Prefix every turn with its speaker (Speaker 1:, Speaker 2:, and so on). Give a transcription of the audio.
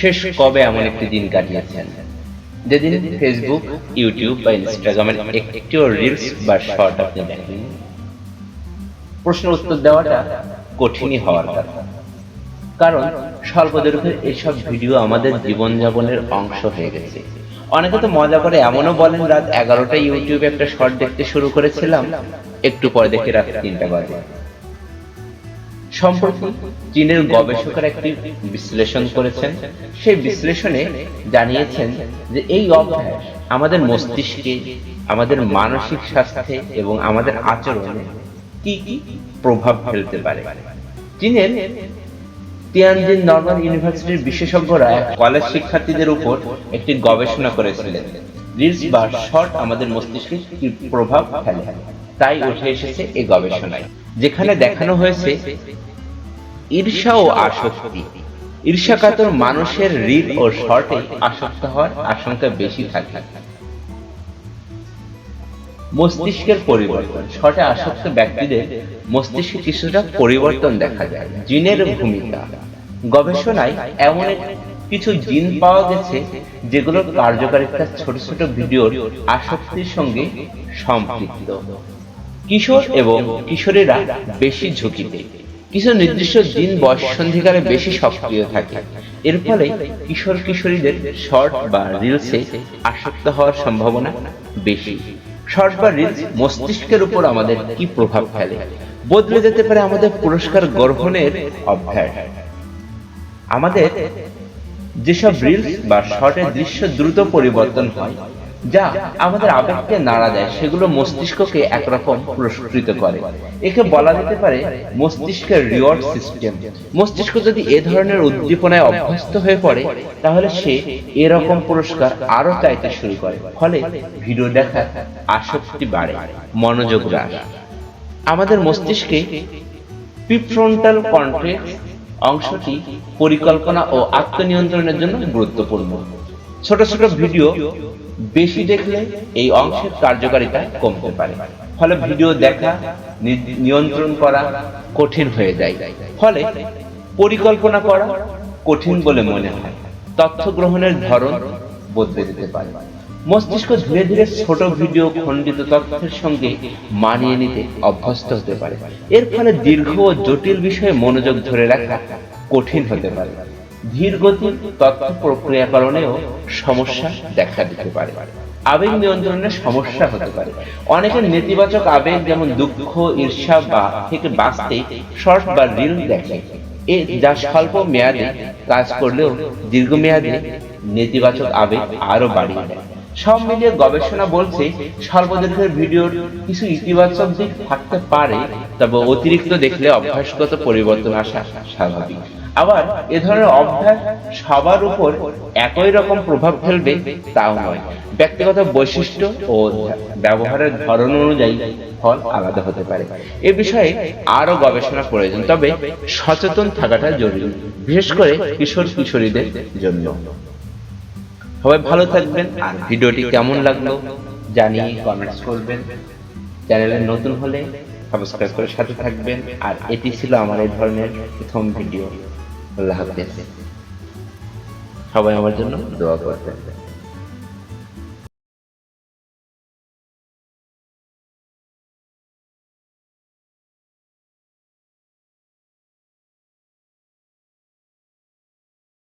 Speaker 1: শেষ কবে এমন একটি দিন কাটিয়েছেন? যেদিন ফেসবুক ইউটিউব বা ইনস্টাগ্রামের একটিও রিলস বা শর্ট আপনি দেখেন প্রশ্ন উত্তর দেওয়াটা কঠিনই হওয়ার কথা। কারণ স্বল্প দৈর্ঘ্যের এইসব ভিডিও আমাদের জীবনযাপনের অংশ হয়ে গেছে। অনেকে তো মজা করে এমনও বলেন, রাত এগারোটা ইউটিউবে একটা শর্ট দেখতে শুরু করেছিলাম, একটু পরে দেখে রাত তিনটা বাজে। সম্প্রতি চীনের গবেষকরা একটি বিশ্লেষণ করেছেন। সেই বিশ্লেষণে জানিয়েছেন যে এই অভ্যাস আমাদের মস্তিষ্কে আমাদের মানসিক স্বাস্থ্যে এবং আমাদের আচরণে কি কি প্রভাব ফেলতে পারে? চীনের তিয়ানজিন নর্মাল ইউনিভার্সিটির বিশেষজ্ঞরা কলেজ শিক্ষার্থীদের উপর একটি গবেষণা করেছিলেন। রিলস বা শর্ট আমাদের মস্তিষ্কে কি প্রভাব ফেলে? তাই উঠে এসেছে এই গবেষণায়। যেখানে দেখানো হয়েছে ঈর্ষা ও আসক্তি। ঈর্ষাকাতর মানুষের রিল ও শর্টে আসক্ত হওয়ার আশঙ্কা বেশি থাকে। মস্তিষ্কের পরিবর্তন। শর্টে আসক্ত ব্যক্তিদের মস্তিষ্কে কিছুটা পরিবর্তন দেখা যায়। জিনের ভূমিকা। গবেষণায় এমন কিছু জিন পাওয়া গেছে যেগুলোর কার্যকারিতা ছোট ছোট ভিডিওর আসক্তির সঙ্গে সম্পৃক্ত। কিশোর এবং কিশোরীরা বেশি ঝুঁকিতে। কিছু নির্দিষ্ট দিন বয়সন্ধিকালে বেশি সক্রিয় থাকে। এর ফলে কিশোর কিশোরীদের শর্ট বা রিলসে আসক্ত হওয়ার সম্ভাবনা বেশি। শর্ট বা রিলস মস্তিষ্কের উপর আমাদের কি প্রভাব ফেলে? বদলে যেতে পারে আমাদের পুরস্কার গ্রহণের অভ্যাস। আমাদের যেসব রিলস বা শর্টের দৃশ্য দ্রুত পরিবর্তন হয় যা আমাদের আবেগকে নাড়া দেয়, সেগুলো মস্তিষ্ককে একরকম পুরস্কৃত করে। একে বলা যেতে পারে মস্তিষ্কের রিওয়ার্ড সিস্টেম। মস্তিষ্ক যদি এ ধরনের উদ্দীপনায় অভ্যস্ত হয়ে পড়ে, তাহলে সে এরকম পুরস্কার আরও চাইতে শুরু করে। ফলে ভিডিও দেখার আসক্তি বাড়ে, মনোযোগ হ্রাস আমাদের মস্তিষ্কে প্রিফ্রন্টাল কন্টেক্স অংশটি পরিকল্পনা ও আত্মনিয়ন্ত্রণের জন্য গুরুত্বপূর্ণ। ছোট ছোট ভিডিও বেশি দেখলে এই অংশের কার্যকারিতা কমতে পারে। ফলে ভিডিও দেখা নিয়ন্ত্রণ করা কঠিন হয়ে যায়। ফলে পরিকল্পনা করা কঠিন বলে মনে হয়। তথ্য গ্রহণের ধরন বদলে যেতে পারে। মস্তিষ্ক ধীরে ধীরে ছোট ভিডিও খণ্ডিত তথ্যের সঙ্গে মানিয়ে নিতে অভ্যস্ত হতে পারে। এর ফলে দীর্ঘ ও জটিল বিষয়ে মনোযোগ ধরে রাখা কঠিন হতে পারে। ধীর গতির তথ্য প্রক্রিয়াকরণেও সমস্যা দেখা দিতে পারে। আবেগ নিয়ন্ত্রণের সমস্যা হতে পারে। অনেকের নেতিবাচক আবেগ যেমন দুঃখ, ঈর্ষা বা থেকে বাঁচতে শর্ট বা রিল দেখে। এ যা স্বল্প মেয়াদে কাজ করলেও দীর্ঘমেয়াদে নেতিবাচক আবেগ আরও বাড়িয়ে দেয়। সব মিলিয়ে গবেষণা বলছে স্বল্পদৈর্ঘ্যের ভিডিওর কিছু ইতিবাচক দিক থাকতে পারে, তবে অতিরিক্ত দেখলে অভ্যাসগত পরিবর্তন আসা স্বাভাবিক। আবার এ ধরনের অভ্যাস সবার উপর একই রকম প্রভাব ফেলবে তাও নয়। ব্যক্তিগত বৈশিষ্ট্য ও ব্যবহারের ধরন অনুযায়ী ফল আলাদা হতে পারে। এ বিষয়ে আরও গবেষণা প্রয়োজন, তবে সচেতন থাকাটা জরুরি, বিশেষ করে কিশোর কিশোরীদের জন্য। সবাই ভালো থাকবেন, আর ভিডিওটি কেমন লাগল জানিয়ে কমেন্টস করবেন। চ্যানেলে নতুন হলে সাবস্ক্রাইব করে সাথে থাকবেন, আর এটি ছিল আমার এই ধরনের প্রথম ভিডিও। আল্লাহ হাফেজ। সবাই আমার জন্য দোয়া করবেন।